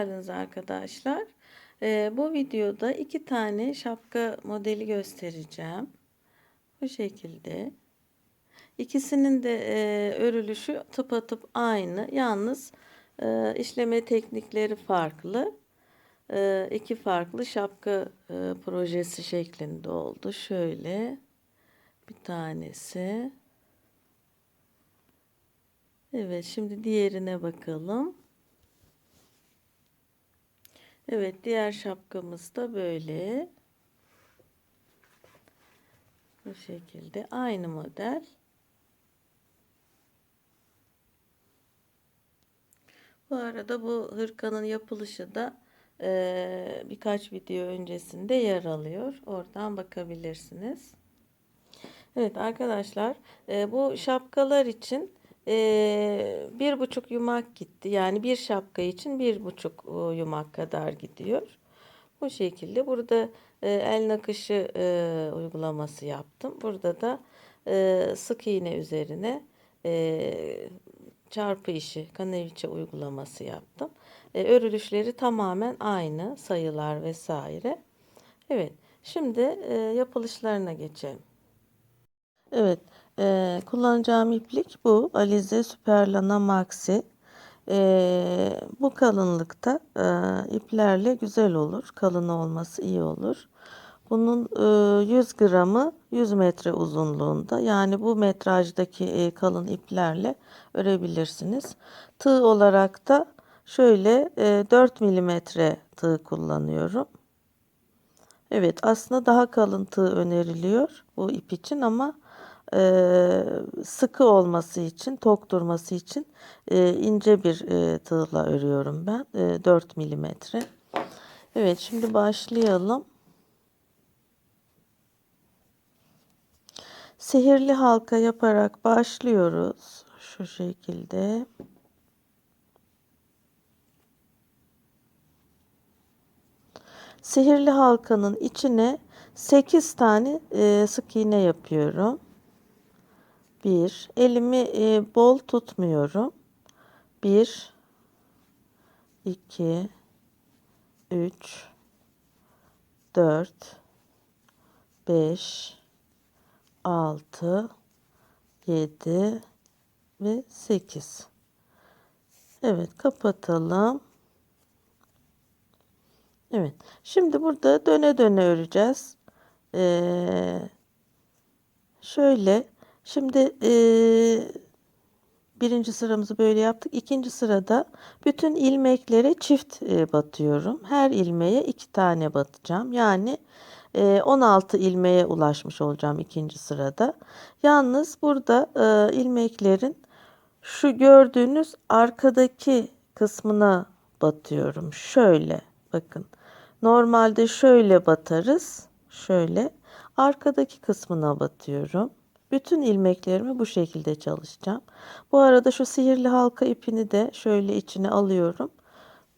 Geldiniz arkadaşlar. Ee, bu videoda iki tane şapka modeli göstereceğim. Bu şekilde. İkisinin de e, örülüşü tıpatıp aynı. Yalnız e, işleme teknikleri farklı. E, iki farklı şapka e, projesi şeklinde oldu. Şöyle bir tanesi. Evet, şimdi diğerine bakalım. Evet, diğer şapkamız da böyle. Bu şekilde aynı model. Bu arada bu hırkanın yapılışı da e, birkaç video öncesinde yer alıyor. Oradan bakabilirsiniz. Evet arkadaşlar, e, bu şapkalar için e, bir buçuk yumak gitti. Yani bir şapka için bir buçuk e, yumak kadar gidiyor. Bu şekilde burada e, el nakışı e, uygulaması yaptım. Burada da e, sık iğne üzerine e, çarpı işi kaneviçe uygulaması yaptım. E, örülüşleri tamamen aynı sayılar vesaire. Evet şimdi e, yapılışlarına geçelim. Evet e, kullanacağım iplik bu Alize Superlana Maxi. E, bu kalınlıkta e, iplerle güzel olur. Kalın olması iyi olur. Bunun e, 100 gramı 100 metre uzunluğunda. Yani bu metrajdaki e, kalın iplerle örebilirsiniz. Tığ olarak da şöyle e, 4 milimetre tığ kullanıyorum. Evet aslında daha kalın tığ öneriliyor bu ip için ama e, sıkı olması için, tok durması için e, ince bir e, tığla örüyorum ben. E, 4 milimetre. Evet şimdi başlayalım. Sihirli halka yaparak başlıyoruz. Şu şekilde. Sihirli halkanın içine 8 tane e, sık iğne yapıyorum. 1 elimi e, bol tutmuyorum. 1 2 3 4 5 6 7 ve 8 Evet kapatalım. Evet şimdi burada döne döne öreceğiz. Ee, şöyle şimdi e, birinci sıramızı böyle yaptık ikinci sırada bütün ilmeklere çift e, batıyorum her ilmeğe iki tane batacağım yani 16 ee, ilmeğe ulaşmış olacağım ikinci sırada. Yalnız burada e, ilmeklerin şu gördüğünüz arkadaki kısmına batıyorum. Şöyle bakın. Normalde şöyle batarız. Şöyle arkadaki kısmına batıyorum. Bütün ilmeklerimi bu şekilde çalışacağım. Bu arada şu sihirli halka ipini de şöyle içine alıyorum.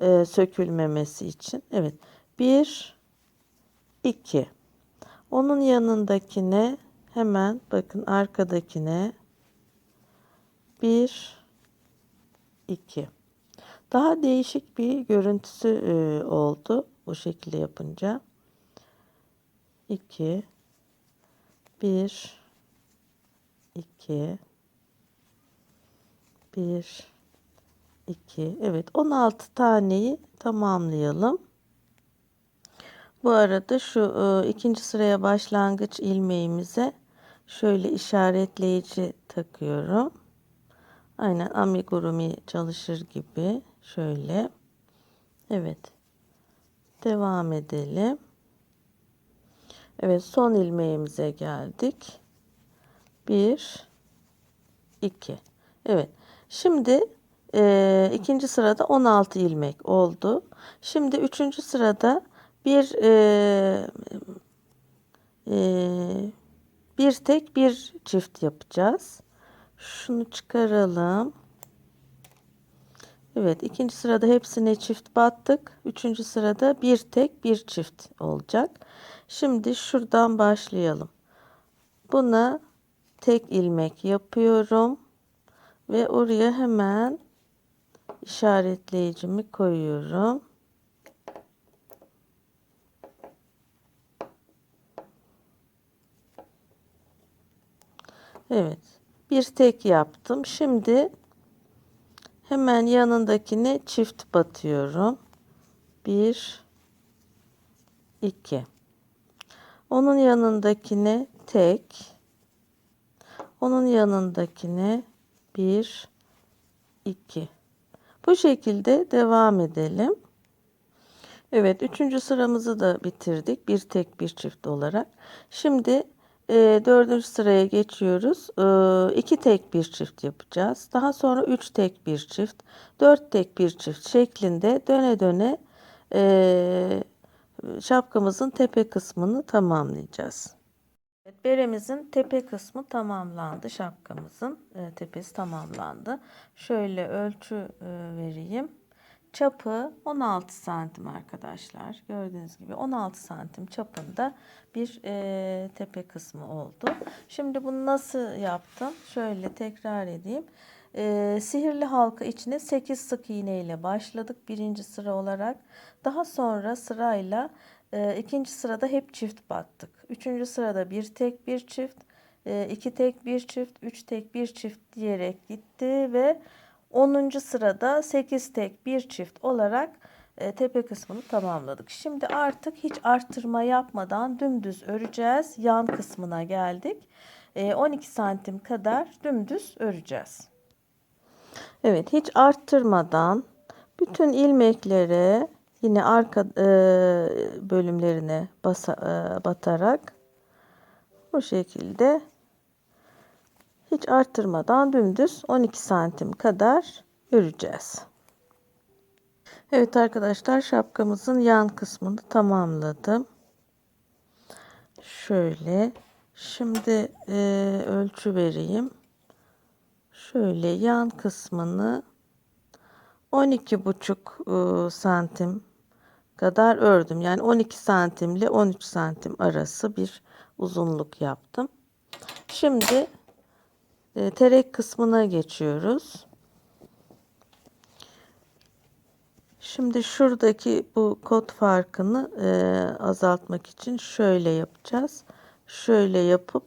E, sökülmemesi için. Evet. Bir 2. Onun yanındakine hemen bakın arkadakine 1 2. Daha değişik bir görüntüsü e, oldu bu şekilde yapınca. 2 1 2 1 2 Evet 16 taneyi tamamlayalım. Bu arada şu e, ikinci sıraya başlangıç ilmeğimize şöyle işaretleyici takıyorum. Aynen amigurumi çalışır gibi şöyle. Evet. Devam edelim. Evet son ilmeğimize geldik. 1 2 Evet. Şimdi e, ikinci sırada 16 ilmek oldu. Şimdi üçüncü sırada bir e, e, bir tek bir çift yapacağız. Şunu çıkaralım. Evet ikinci sırada hepsine çift battık. Üçüncü sırada bir tek bir çift olacak. Şimdi şuradan başlayalım. Buna tek ilmek yapıyorum. Ve oraya hemen işaretleyicimi koyuyorum. Evet. Bir tek yaptım. Şimdi hemen yanındakine çift batıyorum. 1 2 Onun yanındakine tek onun yanındakine 1 2 Bu şekilde devam edelim. Evet, üçüncü sıramızı da bitirdik. Bir tek bir çift olarak. Şimdi e, dördüncü sıraya geçiyoruz. E, iki tek bir çift yapacağız. Daha sonra üç tek bir çift, dört tek bir çift şeklinde döne döne e, şapkamızın tepe kısmını tamamlayacağız. Beremizin tepe kısmı tamamlandı. Şapkamızın e, tepesi tamamlandı. Şöyle ölçü e, vereyim. Çapı 16 santim arkadaşlar. Gördüğünüz gibi 16 santim çapında bir e, tepe kısmı oldu. Şimdi bunu nasıl yaptım? Şöyle tekrar edeyim. E, sihirli halka içine 8 sık iğne ile başladık birinci sıra olarak. Daha sonra sırayla e, ikinci sırada hep çift battık. Üçüncü sırada bir tek bir çift, e, iki tek bir çift, üç tek bir çift diyerek gitti ve 10. sırada 8 tek bir çift olarak e, tepe kısmını tamamladık. Şimdi artık hiç arttırma yapmadan dümdüz öreceğiz. Yan kısmına geldik. E, 12 santim kadar dümdüz öreceğiz. Evet hiç arttırmadan bütün ilmeklere yine arka e, bölümlerine basa, e, batarak bu şekilde hiç arttırmadan dümdüz 12 santim kadar öreceğiz. Evet arkadaşlar şapkamızın yan kısmını tamamladım. Şöyle şimdi e, ölçü vereyim. Şöyle yan kısmını 12 buçuk e, santim kadar ördüm. Yani 12 santim ile 13 santim arası bir uzunluk yaptım. Şimdi e, terek kısmına geçiyoruz. Şimdi şuradaki bu kod farkını e, azaltmak için şöyle yapacağız. Şöyle yapıp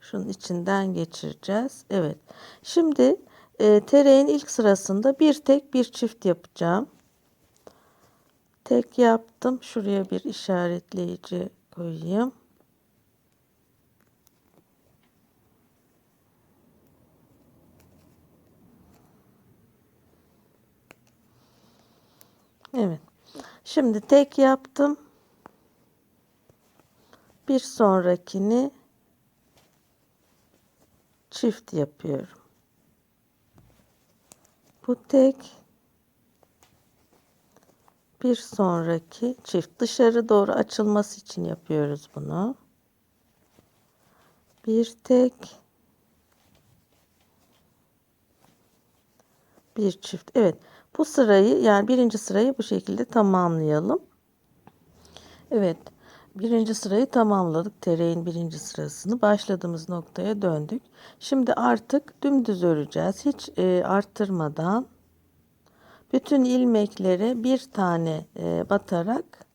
şunun içinden geçireceğiz. Evet. Şimdi e, tereğin ilk sırasında bir tek bir çift yapacağım. Tek yaptım. Şuraya bir işaretleyici koyayım. Evet. Şimdi tek yaptım. Bir sonrakini çift yapıyorum. Bu tek bir sonraki çift dışarı doğru açılması için yapıyoruz bunu. Bir tek bir çift. Evet. Bu sırayı yani birinci sırayı bu şekilde tamamlayalım. Evet. Birinci sırayı tamamladık. Tereyin birinci sırasını başladığımız noktaya döndük. Şimdi artık dümdüz öreceğiz. Hiç e, arttırmadan bütün ilmeklere bir tane e, batarak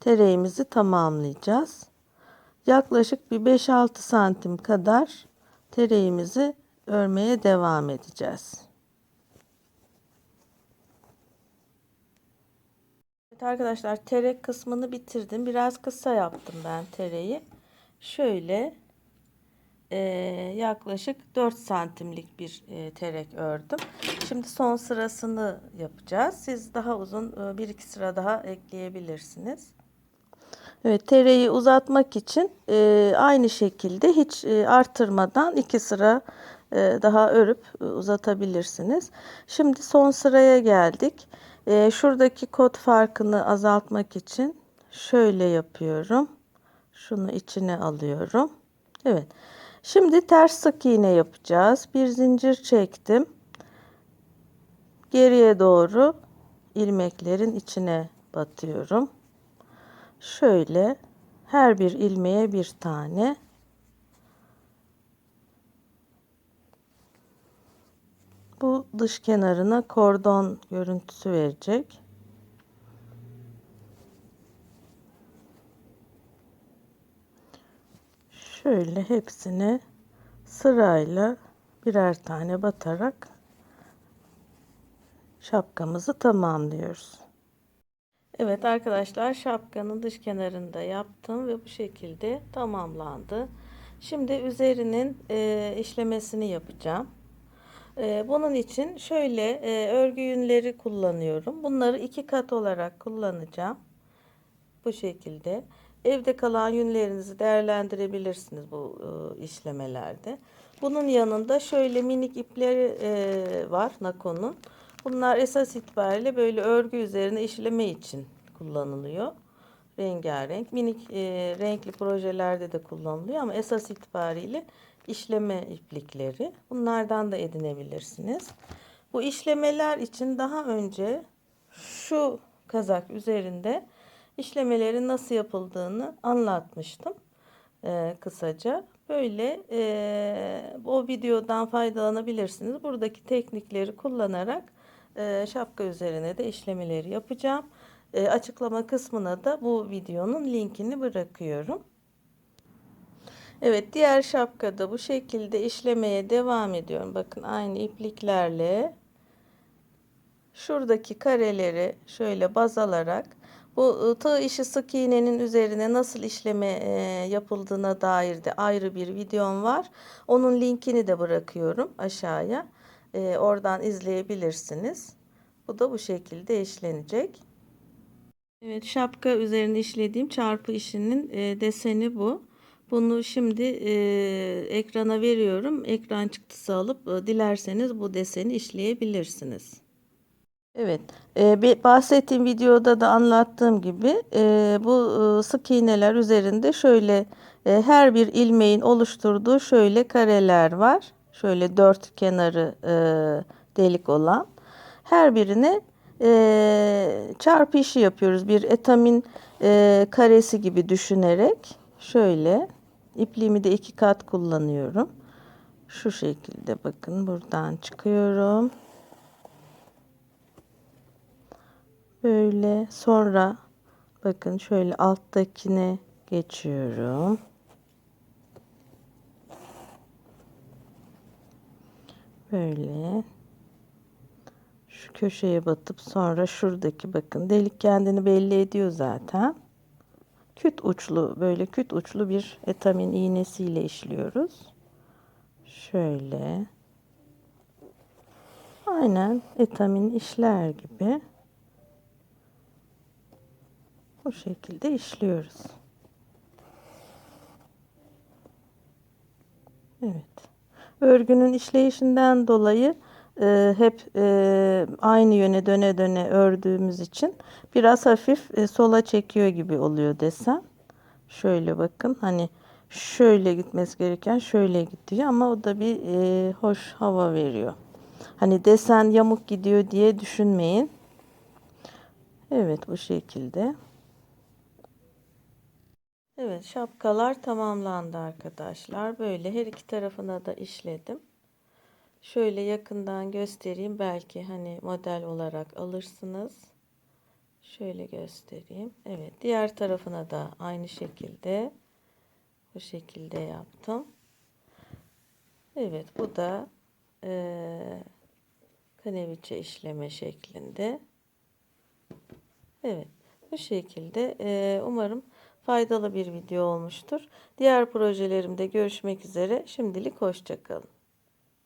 tereğimizi tamamlayacağız. Yaklaşık bir 5-6 santim kadar tereğimizi örmeye devam edeceğiz. Evet arkadaşlar terek kısmını bitirdim. Biraz kısa yaptım ben tereyi. Şöyle e, yaklaşık 4 santimlik bir e, terek ördüm. Şimdi son sırasını yapacağız. Siz daha uzun e, bir iki sıra daha ekleyebilirsiniz. Evet tereyi uzatmak için e, aynı şekilde hiç e, artırmadan iki sıra e, daha örüp e, uzatabilirsiniz. Şimdi son sıraya geldik. E, şuradaki kod farkını azaltmak için şöyle yapıyorum. Şunu içine alıyorum. Evet. Şimdi ters sık iğne yapacağız. Bir zincir çektim. Geriye doğru ilmeklerin içine batıyorum. Şöyle her bir ilmeğe bir tane bu dış kenarına kordon görüntüsü verecek. Şöyle hepsini sırayla birer tane batarak şapkamızı tamamlıyoruz. Evet arkadaşlar şapkanın dış kenarında yaptım ve bu şekilde tamamlandı. Şimdi üzerinin e, işlemesini yapacağım. E, bunun için şöyle e, örgü yünleri kullanıyorum. Bunları iki kat olarak kullanacağım. Bu şekilde. Evde kalan yünlerinizi değerlendirebilirsiniz bu e, işlemelerde. Bunun yanında şöyle minik ipleri e, var Nakon'un. Bunlar esas itibariyle böyle örgü üzerine işleme için kullanılıyor. Rengarenk, minik e, renkli projelerde de kullanılıyor ama esas itibariyle işleme iplikleri. Bunlardan da edinebilirsiniz. Bu işlemeler için daha önce şu kazak üzerinde işlemelerin nasıl yapıldığını anlatmıştım e, kısaca. Böyle e, o videodan faydalanabilirsiniz. Buradaki teknikleri kullanarak e, şapka üzerine de işlemeleri yapacağım. E, açıklama kısmına da bu videonun linkini bırakıyorum. Evet diğer şapkada bu şekilde işlemeye devam ediyorum. Bakın aynı ipliklerle şuradaki kareleri şöyle baz alarak bu tığ işi sık iğnenin üzerine nasıl işleme yapıldığına dair de ayrı bir videom var. Onun linkini de bırakıyorum aşağıya. Oradan izleyebilirsiniz. Bu da bu şekilde işlenecek. Evet şapka üzerine işlediğim çarpı işinin deseni bu. Bunu şimdi ekrana veriyorum. Ekran çıktısı alıp dilerseniz bu deseni işleyebilirsiniz. Evet, e, bahsettiğim videoda da anlattığım gibi e, bu e, sık iğneler üzerinde şöyle e, her bir ilmeğin oluşturduğu şöyle kareler var. Şöyle dört kenarı e, delik olan. Her birine e, çarpı işi yapıyoruz. Bir etamin e, karesi gibi düşünerek şöyle ipliğimi de iki kat kullanıyorum. Şu şekilde bakın buradan çıkıyorum. Böyle sonra bakın şöyle alttakine geçiyorum. Böyle şu köşeye batıp sonra şuradaki bakın delik kendini belli ediyor zaten. Küt uçlu böyle küt uçlu bir etamin iğnesiyle işliyoruz. Şöyle. Aynen etamin işler gibi. Bu şekilde işliyoruz. Evet. Örgünün işleyişinden dolayı e, hep e, aynı yöne döne döne ördüğümüz için biraz hafif e, sola çekiyor gibi oluyor desem. Şöyle bakın hani şöyle gitmesi gereken şöyle gidiyor ama o da bir e, hoş hava veriyor. Hani desen yamuk gidiyor diye düşünmeyin. Evet bu şekilde. Evet şapkalar tamamlandı arkadaşlar. Böyle her iki tarafına da işledim. Şöyle yakından göstereyim. Belki hani model olarak alırsınız. Şöyle göstereyim. Evet diğer tarafına da aynı şekilde bu şekilde yaptım. Evet bu da e, kaneviçe işleme şeklinde. Evet bu şekilde e, umarım faydalı bir video olmuştur. Diğer projelerimde görüşmek üzere. Şimdilik hoşçakalın.